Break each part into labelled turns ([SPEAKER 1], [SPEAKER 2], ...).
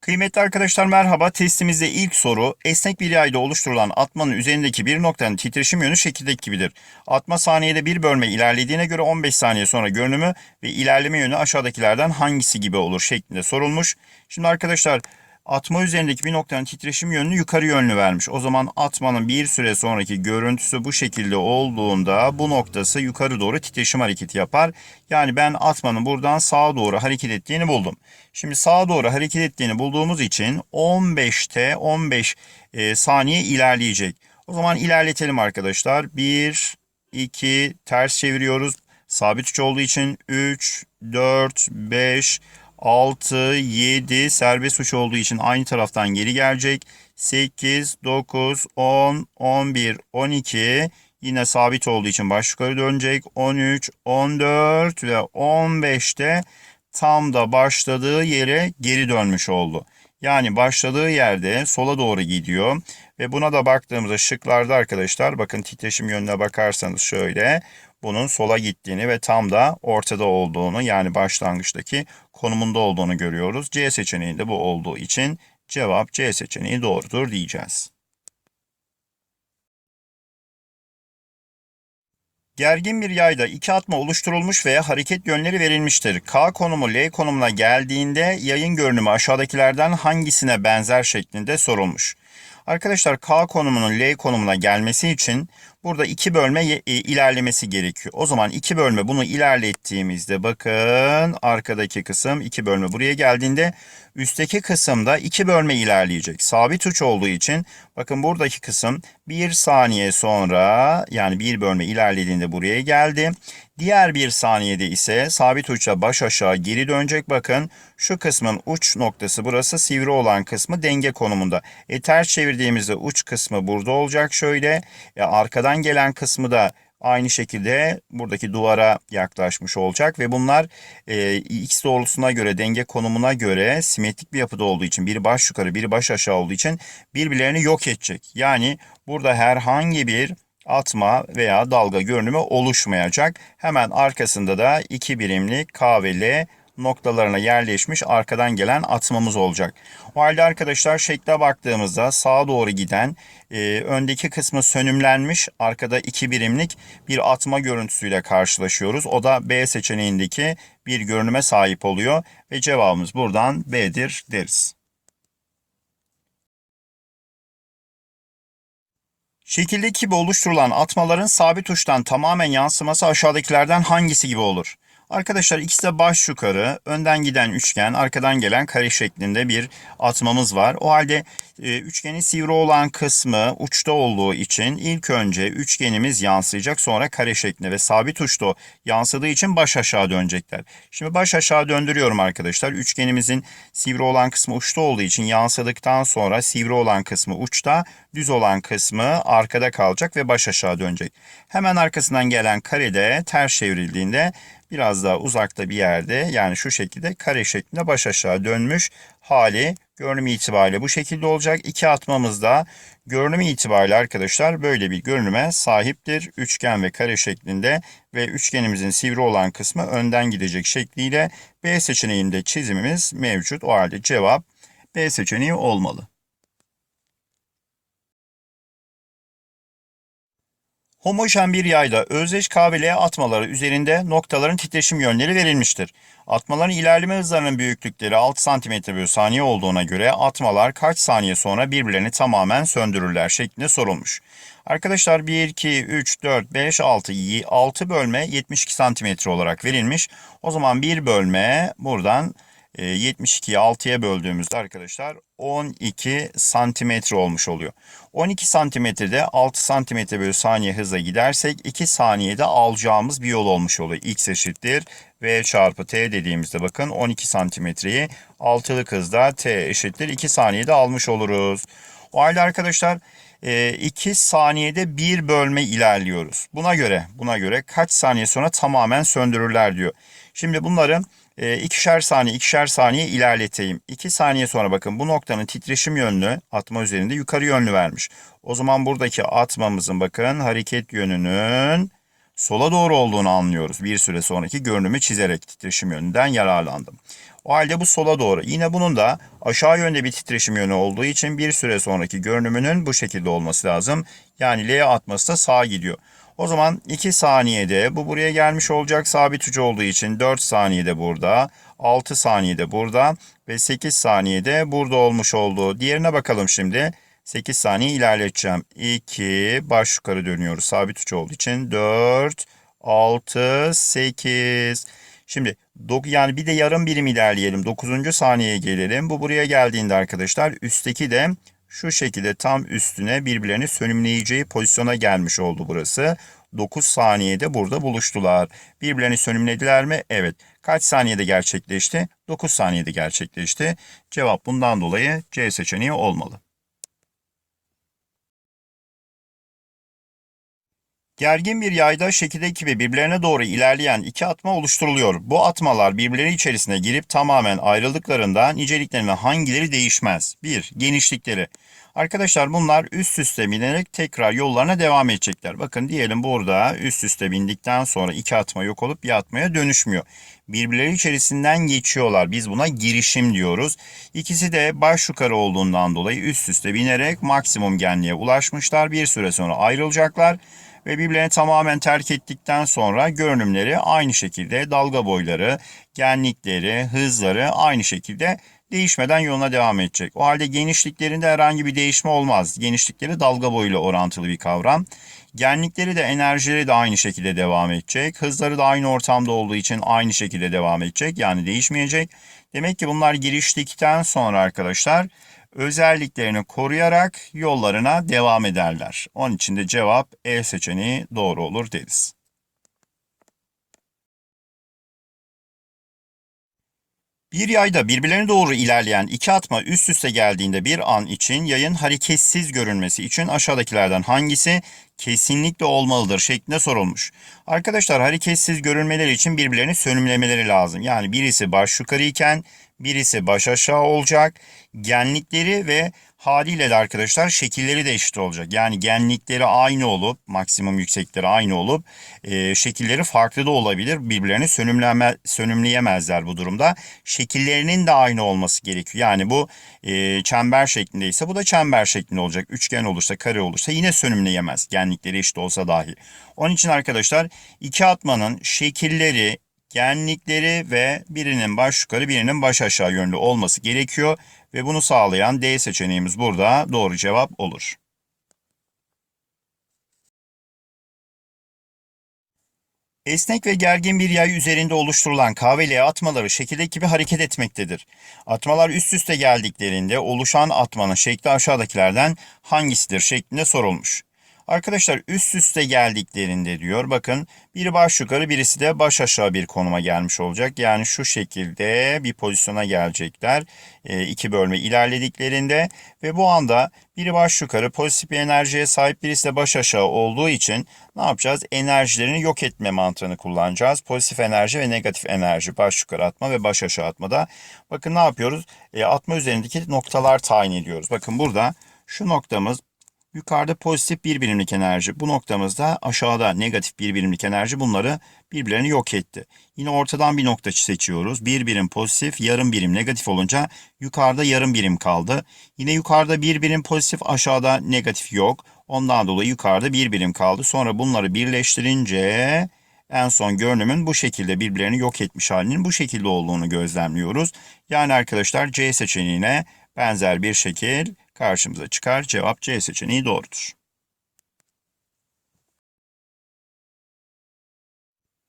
[SPEAKER 1] Kıymetli arkadaşlar merhaba. Testimizde ilk soru esnek bir yayda oluşturulan atmanın üzerindeki bir noktanın titreşim yönü şekildeki gibidir. Atma saniyede bir bölme ilerlediğine göre 15 saniye sonra görünümü ve ilerleme yönü aşağıdakilerden hangisi gibi olur şeklinde sorulmuş. Şimdi arkadaşlar atma üzerindeki bir noktanın titreşim yönünü yukarı yönlü vermiş. O zaman atmanın bir süre sonraki görüntüsü bu şekilde olduğunda bu noktası yukarı doğru titreşim hareketi yapar. Yani ben atmanın buradan sağa doğru hareket ettiğini buldum. Şimdi sağa doğru hareket ettiğini bulduğumuz için 15'te 15 e, saniye ilerleyecek. O zaman ilerletelim arkadaşlar. 1, 2, ters çeviriyoruz. Sabit uç olduğu için 3, 4, 5, 6, 7 serbest uç olduğu için aynı taraftan geri gelecek. 8, 9, 10, 11, 12 yine sabit olduğu için baş yukarı dönecek. 13, 14 ve 15'te tam da başladığı yere geri dönmüş oldu. Yani başladığı yerde sola doğru gidiyor ve buna da baktığımızda şıklarda arkadaşlar bakın titreşim yönüne bakarsanız şöyle bunun sola gittiğini ve tam da ortada olduğunu yani başlangıçtaki konumunda olduğunu görüyoruz. C seçeneğinde bu olduğu için cevap C seçeneği doğrudur diyeceğiz. Gergin bir yayda iki atma oluşturulmuş ve hareket yönleri verilmiştir. K konumu L konumuna geldiğinde yayın görünümü aşağıdakilerden hangisine benzer şeklinde sorulmuş. Arkadaşlar K konumunun L konumuna gelmesi için burada iki bölme e, ilerlemesi gerekiyor. O zaman iki bölme bunu ilerlettiğimizde bakın arkadaki kısım iki bölme buraya geldiğinde üstteki kısımda iki bölme ilerleyecek. Sabit uç olduğu için bakın buradaki kısım bir saniye sonra yani bir bölme ilerlediğinde buraya geldi. Diğer bir saniyede ise sabit uçla baş aşağı geri dönecek. Bakın şu kısmın uç noktası burası sivri olan kısmı denge konumunda. E ters çevirdiğimizde uç kısmı burada olacak şöyle. E, arkadan gelen kısmı da aynı şekilde buradaki duvara yaklaşmış olacak ve bunlar e, x doğrultusuna göre denge konumuna göre simetrik bir yapıda olduğu için biri baş yukarı biri baş aşağı olduğu için birbirlerini yok edecek. Yani burada herhangi bir atma veya dalga görünümü oluşmayacak. Hemen arkasında da iki birimlik K ve L noktalarına yerleşmiş arkadan gelen atmamız olacak. O halde arkadaşlar şekle baktığımızda sağa doğru giden e, öndeki kısmı sönümlenmiş arkada iki birimlik bir atma görüntüsüyle karşılaşıyoruz. O da B seçeneğindeki bir görünüme sahip oluyor ve cevabımız buradan B'dir deriz. Şekildeki gibi oluşturulan atmaların sabit uçtan tamamen yansıması aşağıdakilerden hangisi gibi olur? Arkadaşlar ikisi de baş yukarı, önden giden üçgen, arkadan gelen kare şeklinde bir atmamız var. O halde e, üçgenin sivri olan kısmı uçta olduğu için ilk önce üçgenimiz yansıyacak sonra kare şeklinde ve sabit uçta yansıdığı için baş aşağı dönecekler. Şimdi baş aşağı döndürüyorum arkadaşlar. Üçgenimizin sivri olan kısmı uçta olduğu için yansıdıktan sonra sivri olan kısmı uçta, düz olan kısmı arkada kalacak ve baş aşağı dönecek. Hemen arkasından gelen karede ters çevrildiğinde biraz daha uzakta bir yerde yani şu şekilde kare şeklinde baş aşağı dönmüş hali görünüm itibariyle bu şekilde olacak. İki atmamız da görünüm itibariyle arkadaşlar böyle bir görünüme sahiptir. Üçgen ve kare şeklinde ve üçgenimizin sivri olan kısmı önden gidecek şekliyle B seçeneğinde çizimimiz mevcut. O halde cevap B seçeneği olmalı. Homojen bir yayda özdeş K ve L atmaları üzerinde noktaların titreşim yönleri verilmiştir. Atmaların ilerleme hızlarının büyüklükleri 6 cm bölü saniye olduğuna göre atmalar kaç saniye sonra birbirlerini tamamen söndürürler şeklinde sorulmuş. Arkadaşlar 1, 2, 3, 4, 5, 6, 6 bölme 72 cm olarak verilmiş. O zaman bir bölme buradan 72'yi e, 6'ya böldüğümüzde arkadaşlar 12 santimetre olmuş oluyor. 12 santimetrede 6 santimetre bölü saniye hızla gidersek 2 saniyede alacağımız bir yol olmuş oluyor. X eşittir V çarpı T dediğimizde bakın 12 santimetreyi 6'lık hızda T eşittir 2 saniyede almış oluruz. O halde arkadaşlar 2 e, saniyede bir bölme ilerliyoruz. Buna göre buna göre kaç saniye sonra tamamen söndürürler diyor. Şimdi bunları e, ikişer saniye ikişer saniye ilerleteyim. 2 saniye sonra bakın bu noktanın titreşim yönlü atma üzerinde yukarı yönlü vermiş. O zaman buradaki atmamızın bakın hareket yönünün sola doğru olduğunu anlıyoruz. Bir süre sonraki görünümü çizerek titreşim yönünden yararlandım. O halde bu sola doğru. Yine bunun da aşağı yönde bir titreşim yönü olduğu için bir süre sonraki görünümünün bu şekilde olması lazım. Yani L atması da sağa gidiyor. O zaman 2 saniyede bu buraya gelmiş olacak sabit ucu olduğu için 4 saniyede burada, 6 saniyede burada ve 8 saniyede burada olmuş oldu. Diğerine bakalım şimdi. 8 saniye ilerleteceğim. 2 baş yukarı dönüyoruz sabit ucu olduğu için 4, 6, 8. Şimdi yani bir de yarım birim ilerleyelim. 9. saniyeye gelelim. Bu buraya geldiğinde arkadaşlar üstteki de şu şekilde tam üstüne birbirlerini sönümleyeceği pozisyona gelmiş oldu burası. 9 saniyede burada buluştular. Birbirlerini sönümlediler mi? Evet. Kaç saniyede gerçekleşti? 9 saniyede gerçekleşti. Cevap bundan dolayı C seçeneği olmalı. Gergin bir yayda şekildeki gibi birbirlerine doğru ilerleyen iki atma oluşturuluyor. Bu atmalar birbirleri içerisine girip tamamen ayrıldıklarında niceliklerinin hangileri değişmez? 1. Genişlikleri. Arkadaşlar bunlar üst üste binerek tekrar yollarına devam edecekler. Bakın diyelim burada üst üste bindikten sonra iki atma yok olup bir atmaya dönüşmüyor. Birbirleri içerisinden geçiyorlar. Biz buna girişim diyoruz. İkisi de baş yukarı olduğundan dolayı üst üste binerek maksimum genliğe ulaşmışlar. Bir süre sonra ayrılacaklar ve birbirlerini tamamen terk ettikten sonra görünümleri aynı şekilde dalga boyları, genlikleri, hızları aynı şekilde değişmeden yoluna devam edecek. O halde genişliklerinde herhangi bir değişme olmaz. Genişlikleri dalga boyuyla orantılı bir kavram. Genlikleri de enerjileri de aynı şekilde devam edecek. Hızları da aynı ortamda olduğu için aynı şekilde devam edecek. Yani değişmeyecek. Demek ki bunlar giriştikten sonra arkadaşlar özelliklerini koruyarak yollarına devam ederler. Onun için de cevap E seçeneği doğru olur deriz. Bir yayda birbirlerine doğru ilerleyen iki atma üst üste geldiğinde bir an için yayın hareketsiz görünmesi için aşağıdakilerden hangisi kesinlikle olmalıdır şeklinde sorulmuş. Arkadaşlar hareketsiz görünmeleri için birbirlerini sönümlemeleri lazım. Yani birisi baş yukarı iken birisi baş aşağı olacak. Genlikleri ve haliyle de arkadaşlar şekilleri de eşit olacak. Yani genlikleri aynı olup maksimum yüksekleri aynı olup e, şekilleri farklı da olabilir. Birbirlerini sönümleme, sönümleyemezler bu durumda. Şekillerinin de aynı olması gerekiyor. Yani bu e, çember şeklindeyse bu da çember şeklinde olacak. Üçgen olursa kare olursa yine sönümleyemez. Genlikleri eşit olsa dahi. Onun için arkadaşlar iki atmanın şekilleri genlikleri ve birinin baş yukarı birinin baş aşağı yönlü olması gerekiyor ve bunu sağlayan D seçeneğimiz burada doğru cevap olur. Esnek ve gergin bir yay üzerinde oluşturulan K ve L atmaları şekildeki gibi hareket etmektedir. Atmalar üst üste geldiklerinde oluşan atmanın şekli aşağıdakilerden hangisidir şeklinde sorulmuş. Arkadaşlar üst üste geldiklerinde diyor bakın biri baş yukarı birisi de baş aşağı bir konuma gelmiş olacak. Yani şu şekilde bir pozisyona gelecekler e, iki bölme ilerlediklerinde ve bu anda biri baş yukarı pozitif bir enerjiye sahip birisi de baş aşağı olduğu için ne yapacağız? Enerjilerini yok etme mantığını kullanacağız. Pozitif enerji ve negatif enerji baş yukarı atma ve baş aşağı atmada. Bakın ne yapıyoruz? E, atma üzerindeki noktalar tayin ediyoruz. Bakın burada şu noktamız Yukarıda pozitif bir birimlik enerji. Bu noktamızda aşağıda negatif bir birimlik enerji bunları birbirlerini yok etti. Yine ortadan bir nokta seçiyoruz. Bir birim pozitif, yarım birim negatif olunca yukarıda yarım birim kaldı. Yine yukarıda bir birim pozitif, aşağıda negatif yok. Ondan dolayı yukarıda bir birim kaldı. Sonra bunları birleştirince en son görünümün bu şekilde birbirlerini yok etmiş halinin bu şekilde olduğunu gözlemliyoruz. Yani arkadaşlar C seçeneğine benzer bir şekil karşımıza çıkar. Cevap C seçeneği doğrudur.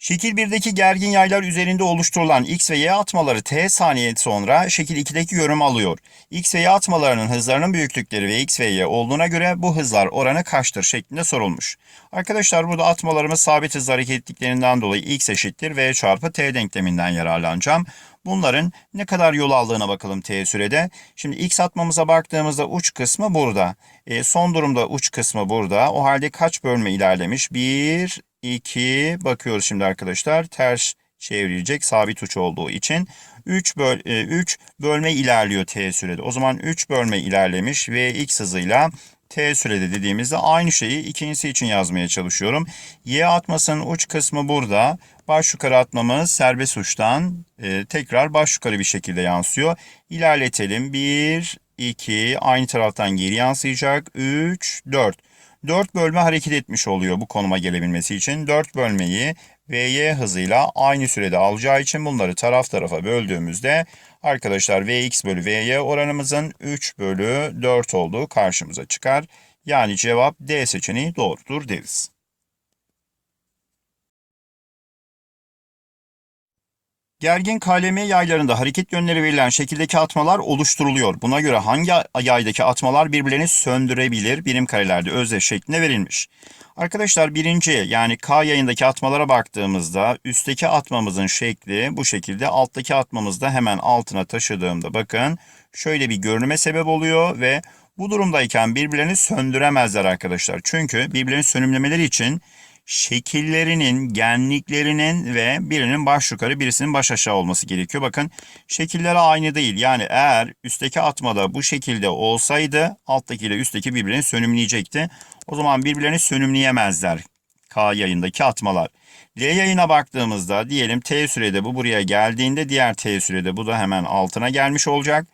[SPEAKER 1] Şekil 1'deki gergin yaylar üzerinde oluşturulan X ve Y atmaları T saniye sonra şekil 2'deki yorum alıyor. X ve Y atmalarının hızlarının büyüklükleri ve X ve Y olduğuna göre bu hızlar oranı kaçtır şeklinde sorulmuş. Arkadaşlar burada atmalarımız sabit hız hareket ettiklerinden dolayı X eşittir V çarpı T denkleminden yararlanacağım. Bunların ne kadar yol aldığına bakalım t sürede. Şimdi x atmamıza baktığımızda uç kısmı burada. E, son durumda uç kısmı burada. O halde kaç bölme ilerlemiş? 1, 2 bakıyoruz şimdi arkadaşlar. Ters çevrilecek sabit uç olduğu için 3 böl 3 e, bölme ilerliyor t sürede. O zaman 3 bölme ilerlemiş ve x hızıyla t sürede dediğimizde aynı şeyi ikincisi için yazmaya çalışıyorum. Y atmasının uç kısmı burada. Baş yukarı atmamız serbest uçtan e, tekrar baş yukarı bir şekilde yansıyor. İlerletelim. 1, 2, aynı taraftan geri yansıyacak. 3, 4. 4 bölme hareket etmiş oluyor bu konuma gelebilmesi için. 4 bölmeyi Vy hızıyla aynı sürede alacağı için bunları taraf tarafa böldüğümüzde arkadaşlar Vx bölü Vy oranımızın 3 bölü 4 olduğu karşımıza çıkar. Yani cevap D seçeneği doğrudur deriz. Gergin KLM yaylarında hareket yönleri verilen şekildeki atmalar oluşturuluyor. Buna göre hangi yaydaki atmalar birbirlerini söndürebilir? Birim karelerde özdeş şeklinde verilmiş. Arkadaşlar birinci yani K yayındaki atmalara baktığımızda üstteki atmamızın şekli bu şekilde alttaki atmamız da hemen altına taşıdığımda bakın şöyle bir görünüme sebep oluyor ve bu durumdayken birbirlerini söndüremezler arkadaşlar. Çünkü birbirlerini sönümlemeleri için şekillerinin, genliklerinin ve birinin baş yukarı birisinin baş aşağı olması gerekiyor. Bakın şekilleri aynı değil. Yani eğer üstteki atmada bu şekilde olsaydı alttaki ile üstteki birbirini sönümleyecekti. O zaman birbirlerini sönümleyemezler K yayındaki atmalar. L yayına baktığımızda diyelim T sürede bu buraya geldiğinde diğer T sürede bu da hemen altına gelmiş olacak.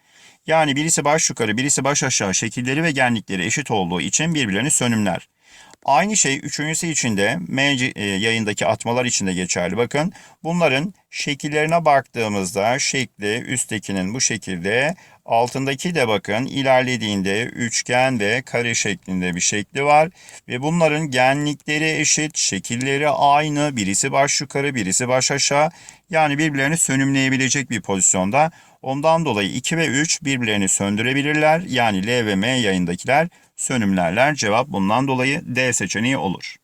[SPEAKER 1] Yani birisi baş yukarı birisi baş aşağı şekilleri ve genlikleri eşit olduğu için birbirlerini sönümler. Aynı şey üçüncüsü için de M e, yayındaki atmalar için de geçerli. Bakın bunların şekillerine baktığımızda şekli üsttekinin bu şekilde altındaki de bakın ilerlediğinde üçgen ve kare şeklinde bir şekli var. Ve bunların genlikleri eşit, şekilleri aynı. Birisi baş yukarı birisi baş aşağı. Yani birbirlerini sönümleyebilecek bir pozisyonda. Ondan dolayı 2 ve 3 birbirlerini söndürebilirler. Yani L ve M yayındakiler sönümlerler. Cevap bundan dolayı D seçeneği olur.